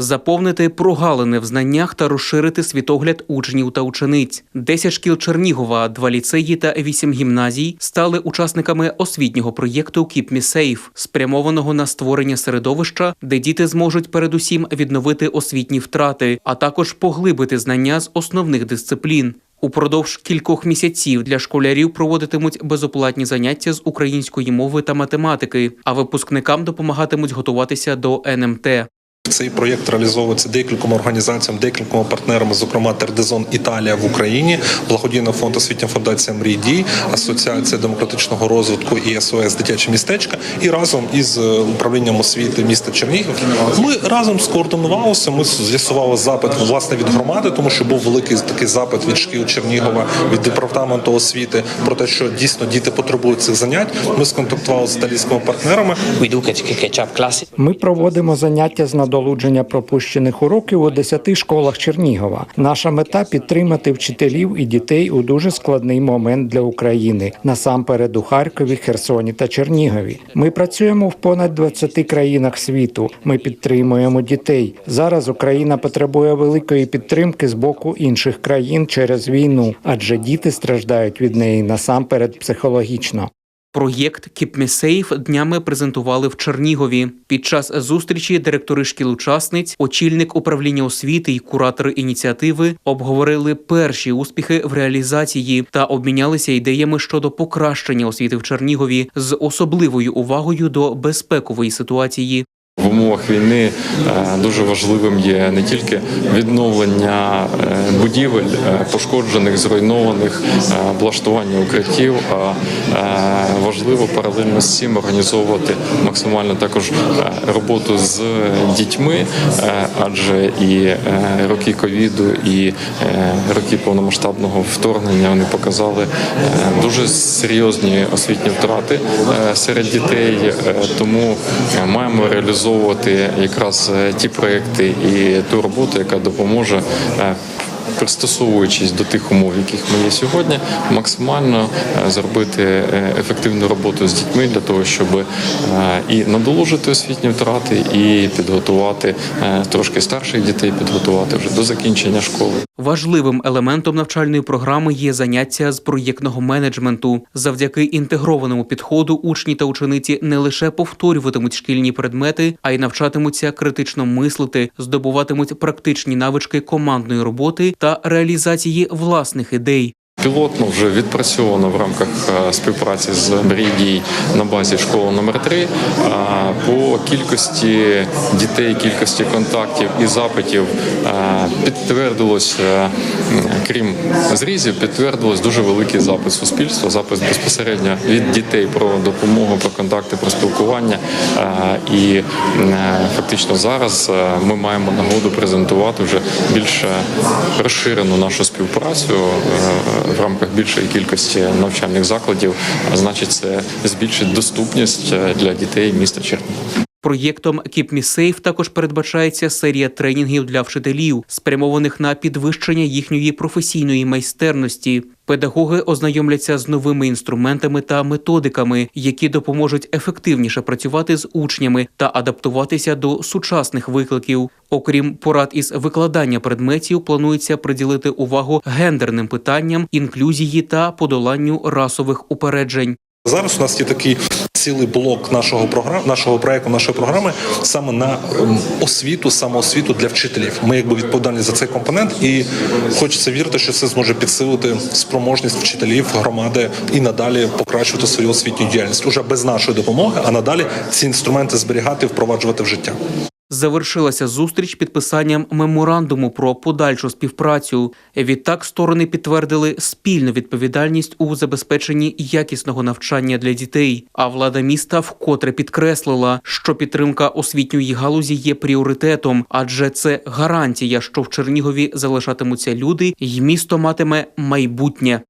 заповнити прогалини в знаннях та розширити світогляд учнів та учениць. Десять шкіл Чернігова, два ліцеї та вісім гімназій стали учасниками освітнього проєкту «Keep Me Safe», спрямованого на створення середовища, де діти зможуть передусім відновити освітні втрати, а також поглибити знання з основних дисциплін. Упродовж кількох місяців для школярів проводитимуть безоплатні заняття з української мови та математики, а випускникам допомагатимуть готуватися до НМТ. Цей проєкт реалізовується декількома організаціями, декількома партнерами, зокрема Тердезон Італія в Україні, благодійний фонд освітня фундація Мрій Дій, Асоціація демократичного розвитку і СОС Дитяче містечка. І разом із е, управлінням освіти міста Чернігів ми разом скоординувалися. Ми з'ясували запит власне від громади, тому що був великий такий запит від шкіл Чернігова, від департаменту освіти про те, що дійсно діти потребують цих занять. Ми сконтактували з італійськими партнерами. Ми проводимо заняття з надолудження пропущених уроків у 10 школах Чернігова. Наша мета підтримати вчителів і дітей у дуже складний момент для України, насамперед у Харкові, Херсоні та Чернігові. Ми працюємо в понад 20 країнах світу. Ми підтримуємо дітей. Зараз Україна потребує великої підтримки з боку інших країн через війну, адже діти страждають від неї насамперед психологічно. Проєкт «Keep Me Safe» днями презентували в Чернігові. Під час зустрічі директори шкіл-учасниць, очільник управління освіти і куратори ініціативи обговорили перші успіхи в реалізації та обмінялися ідеями щодо покращення освіти в Чернігові з особливою увагою до безпекової ситуації. В умовах війни е, дуже важливим є не тільки відновлення е, будівель, е, пошкоджених, зруйнованих, облаштування укриттів, а важливо паралельно з цим організовувати максимально також роботу з дітьми, адже і роки ковіду, і роки повномасштабного вторгнення вони показали дуже серйозні освітні втрати серед дітей. Тому маємо реалізовувати якраз е, ті проекти і ту роботу, яка допоможе. Пристосовуючись до тих умов, яких ми є сьогодні, максимально е, зробити е, ефективну роботу з дітьми для того, щоб е, і надолужити освітні втрати, і підготувати трошки старших дітей, підготувати вже до закінчення школи. Важливим елементом навчальної програми є заняття з проєктного менеджменту. Завдяки інтегрованому підходу учні та учениці не лише повторюватимуть шкільні предмети, а й навчатимуться критично мислити, здобуватимуть практичні навички командної роботи та реалізації власних ідей. Пілотно вже відпрацьовано в рамках е, співпраці з «Мрій-Дій» на базі школи номер 3 по кількості дітей, кількості контактів і запитів е, підтвердилось, е, крім зрізів, підтвердилось дуже великий запит суспільства, запит безпосередньо від дітей про допомогу, про контакти, про спілкування. Е, І е, фактично зараз е, ми маємо нагоду презентувати вже більш е, розширену нашу співпрацю е, в рамках більшої кількості навчальних закладів. Значить, це збільшить доступність е, для дітей міста Чернігова. Проєктом «Keep Me Safe» також передбачається серія тренінгів для вчителів, спрямованих на підвищення їхньої професійної майстерності. Педагоги ознайомляться з новими інструментами та методиками, які допоможуть ефективніше працювати з учнями та адаптуватися до сучасних викликів. Окрім порад із викладання предметів, планується приділити увагу гендерним питанням, інклюзії та подоланню расових упереджень. Зараз у нас є такий цілий блок нашого програм, нашого проекту, нашої програми саме на ем, освіту, самоосвіту для вчителів. Ми якби відповідальні за цей компонент, і хочеться вірити, що це зможе підсилити спроможність вчителів громади і надалі покращувати свою освітню діяльність уже без нашої допомоги, а надалі ці інструменти зберігати впроваджувати в життя. Завершилася зустріч підписанням меморандуму про подальшу співпрацю. Відтак сторони підтвердили спільну відповідальність у забезпеченні якісного навчання для дітей. А влада міста вкотре підкреслила, що підтримка освітньої галузі є пріоритетом, адже це гарантія, що в Чернігові залишатимуться люди, й місто матиме майбутнє.